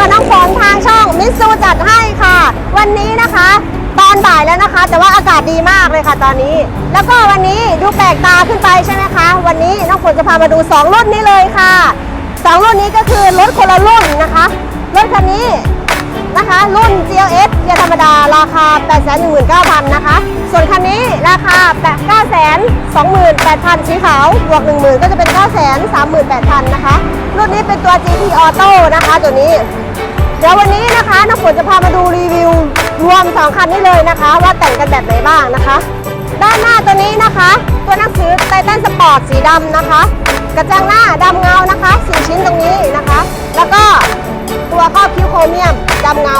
กับน้องฝนทางช่องมิสซูจัดให้ค่ะ วันนี้นะคะ ตอนบ่ายแล้วนะคะ แต่ว่าอากาศดีมากเลยค่ะตอนนี้ แล้วก็วันนี้ดูแปลกตาขึ้นไปใช่ไหมคะ วันนี้น้องฝนจะพามาดู 2 รุ่นนี้เลยค่ะ 2 รุ่นนี้ก็คือรถคนละรุ่นนะคะรถคันนี้นะคะ รุ่น GLS เกียร์ธรรมดาราคา 819,000 นะคะ ส่วนคันนี้ราคา 928,000 สีขาว บวก 10,000 ก็จะเป็น 938,000 นะคะ รุ่นนี้เป็นตัว GT Auto นะคะ ตัวนี้ เดี๋ยววันนี้นะคะน้ำฝนจะพามาดูรีวิว รวม 2 คันนี้เลยนะคะ ว่าแต่งกันแบบไหนบ้างนะคะ ด้านหน้าตัวนี้นะคะ ตัวหนังสือไททันสปอร์ตสีดำนะคะ กระจังหน้าดำเงานะคะสีชิ้นตรงนี้นะคะ แล้วก็ตัวครอบคิ้วโครเมียมดำเงา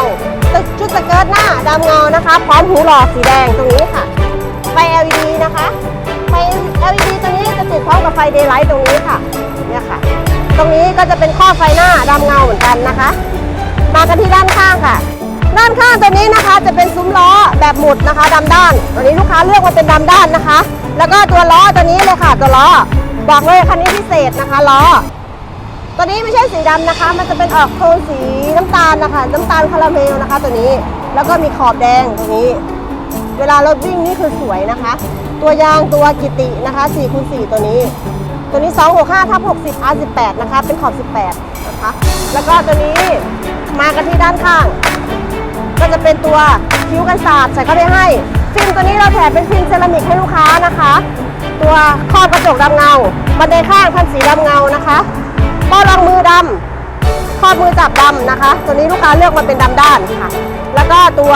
ตึชุดสเกิร์ตหน้าดำเงานะคะ พร้อมหูหลอดสีแดงตรงนี้ค่ะไฟ LED นะคะไฟ LED ตัวนี้จะติดพร้อมกับไฟ Daylight ตรงนี้ค่ะเนี่ยค่ะ ตรงนี้ก็จะเป็นข้อไฟหน้าดำเงาเหมือนกันนะคะ มากันที่ด้านข้างค่ะ ด้านข้างตัวนี้นะคะจะเป็นซุ้มล้อแบบหมุดนะคะดำด้าน ตัวนี้ลูกค้าเลือกมาเป็นดำด้านนะคะ แล้วก็ตัวล้อตัวนี้เลยค่ะตัวล้อ บอกเลยคันนี้พิเศษนะคะล้อ ตัวนี้ไม่ใช่สีดำนะคะ มันจะเป็นออกโทนสีน้ำตาลนะคะ น้ำตาลคาราเมลนะคะ ตัวนี้แล้วก็มีขอบแดงตรงนี้ เวลารถวิ่งนี่คือสวยนะคะ ตัวยางตัวกิตินะคะ4คูณ4ตัวนี้ตัวนี้ 265ทับ60 R18 นะคะ เป็นขอบ 18 นะคะ แล้วก็ตัวนี้ มากันที่ด้านข้าง ก็จะเป็นตัวคิ้วกันศาสตร์ใส่เข้าไปให้ ฟิล์มตัวนี้เราแถมเป็นฟิล์มเซรามิกให้ลูกค้านะคะ ตัวครอบกระจกดำเงา บันไดข้างทำสีดำเงานะคะเป้ารองมือดำครอบมือจับดำนะคะ ตัวนี้ลูกค้าเลือกมาเป็นดำด้านค่ะ แล้วก็ตัว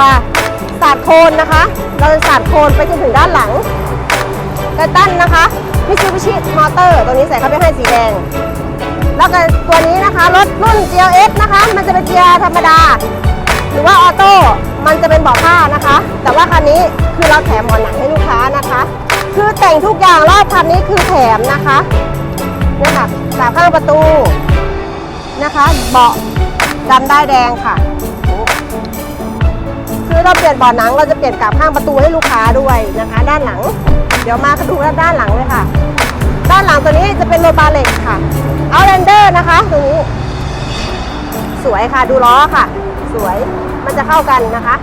สาดโคนนะคะ เราจะสาดโคนไปจนถึงด้านหลังไททันนะคะมิซูบิชิมอเตอร์ตัวนี้ใส่เข้าไปให้สีแดง แล้วก็ตัวนี้นะคะรถรุ่น GLS นะคะ มันจะเป็นเกียร์ธรรมดา หรือว่าออโต้มันจะเป็นเบาะผ้านะคะ แต่ว่าคันนี้คือเราแถมหมอนหนังให้ลูกค้านะคะ คือแต่งทุกอย่างรอบคันนี้คือแถมนะคะเนี่ยค่ะสามข้างประตูนะคะเบาะดำได้แดงค่ะคือเราเปลี่ยนเบาะหนังเราจะเปลี่ยนกลับข้างประตูให้ลูกค้าด้วยนะคะ ด้านหลัง เดี๋ยวมาดูด้านหลังเลยค่ะ ด้านหลังตัวนี้จะเป็นโรบาเล็กค่ะเอาเรนเดอร์นะคะตรงนี้ สวยค่ะดูล้อค่ะ สวยมันจะเข้ากันนะคะ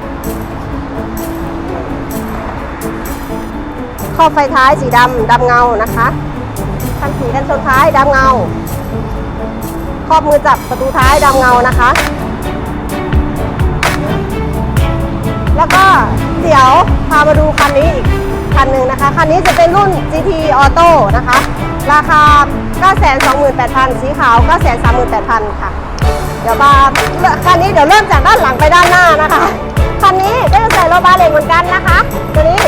ขอบไฟท้ายสีดำดำเงานะคะทำสีกันชนท้ายดำเงาขอบมือจับประตูท้ายดำเงานะคะ แล้วก็เดี๋ยวพามาดูคันนี้อีก คันหนึ่งนะคะ คันนี้จะเป็นรุ่น GT Auto นะคะ ราคา 928,000 สีขาว 938,000 ค่ะ เดี๋ยวมาคันนี้เดี๋ยวเริ่มจากด้านหลังไปด้านหน้านะคะ คันนี้ก็จะใส่โลบาเหล็กเหมือนกันนะคะ ตัวนี้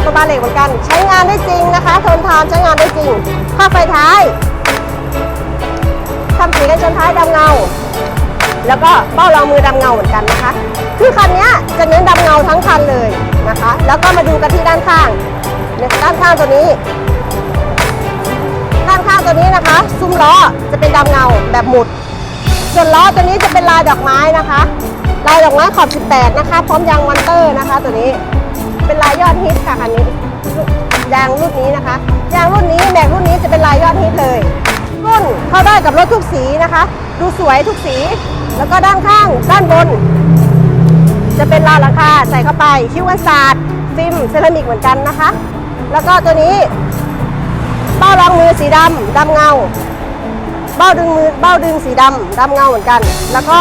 โลบาเหล็กเหมือนกัน ใช้งานได้จริงนะคะ ทนทานใช้งานได้จริงผ้าไฟท้ายทำสีกันชนท้ายดำเงา แล้วก็เบ้ารองมือดำเงาเหมือนกันนะคะ คือคันนี้จะเน้นดำเงาทั้งคันเลยนะคะ แล้วก็มาดูกันที่ด้านข้างเนี่ยด้านข้างตัวนี้ ด้านข้างตัวนี้นะคะ ซุ้มล้อจะเป็นดำเงาแบบหมุด ส่วนล้อตัวนี้จะเป็นลายดอกไม้นะคะลายดอกไม้ขอบ 18 นะคะ พร้อมยางวันเตอร์นะคะ ตัวนี้เป็นลายยอดฮิตค่ะคันนี้ยางรุ่นนี้นะคะยางรุ่นนี้แม็กรุ่นนี้จะเป็นลายยอดฮิตเลยรุ่นเข้าได้กับรถทุกสีนะคะ ดูสวยทุกสี แล้วก็ด้านข้างด้านบน จะเป็นราวหลังคาใส่เข้าไปคิ้วกันศาสตร์ฟิล์มเซรามิกเหมือนกันนะคะ แล้วก็ตัวนี้ เบ้ารองมือสีดำดำเงา เบ้าดึงมือเบ้าดึงสีดำดำเงาเหมือนกัน แล้วก็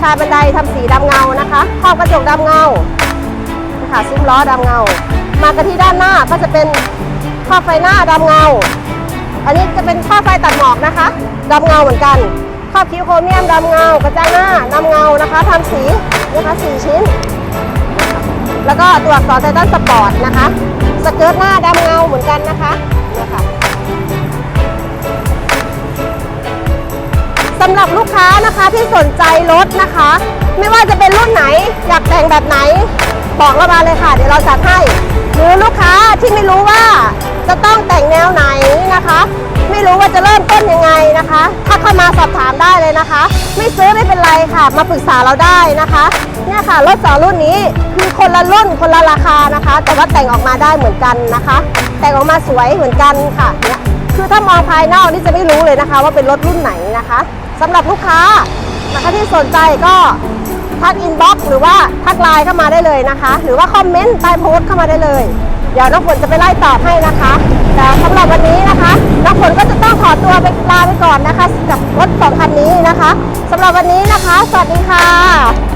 ชายบันไดทำสีดำเงานะคะครอบกระจกดำเงาค่ะซุ้มล้อดำเงา มากันที่ด้านหน้าก็จะเป็นครอบไฟหน้าดำเงา อันนี้จะเป็นข้อไฟตัดหมอกนะคะดำเงาเหมือนกัน ครอบคิ้วโครเมียมดำเงากระจังหน้าดำเงานะคะทำสีนะคะสี่ชิ้น แล้วก็ตัวอักษรไททันสปอร์ตนะคะสเกิร์ตหน้าดำเงาเหมือนกันนะคะเนี่ยค่ะสำหรับลูกค้านะคะที่สนใจรถนะคะ ไม่ว่าจะเป็นรุ่นไหนอยากแต่งแบบไหน บอกเรามาเลยค่ะ เดี๋ยวเราจัดให้ หรือลูกค้าที่ไม่รู้ว่าจะต้องแต่ นะคะทักเข้ามาสอบถามได้เลยนะคะ ไม่ซื้อไม่เป็นไรค่ะ มาปรึกษาเราได้นะคะเนี่ยค่ะรถสองรุ่นนี้คือคนละรุ่นคนละราคานะคะ แต่ว่าแต่งออกมาได้เหมือนกันนะคะ แต่งออกมาสวยเหมือนกันค่ะเนี่ยคือถ้ามองภายนอกนี่จะไม่รู้เลยนะคะ ว่าเป็นรถรุ่นไหนนะคะ สำหรับลูกค้านะคะที่สนใจก็ทักอินบ็อกหรือว่าทักไลน์เข้ามาได้เลยนะคะ หรือว่าคอมเมนต์ใต้โพสต์เข้ามาได้เลย เดี๋ยวน้องฝนจะไปไล่ตอบให้นะคะ แต่สำหรับวันนี้นะคะับรถสองคันนี้นะคะสำหรับวันนี้นะคะ สวัสดีค่ะ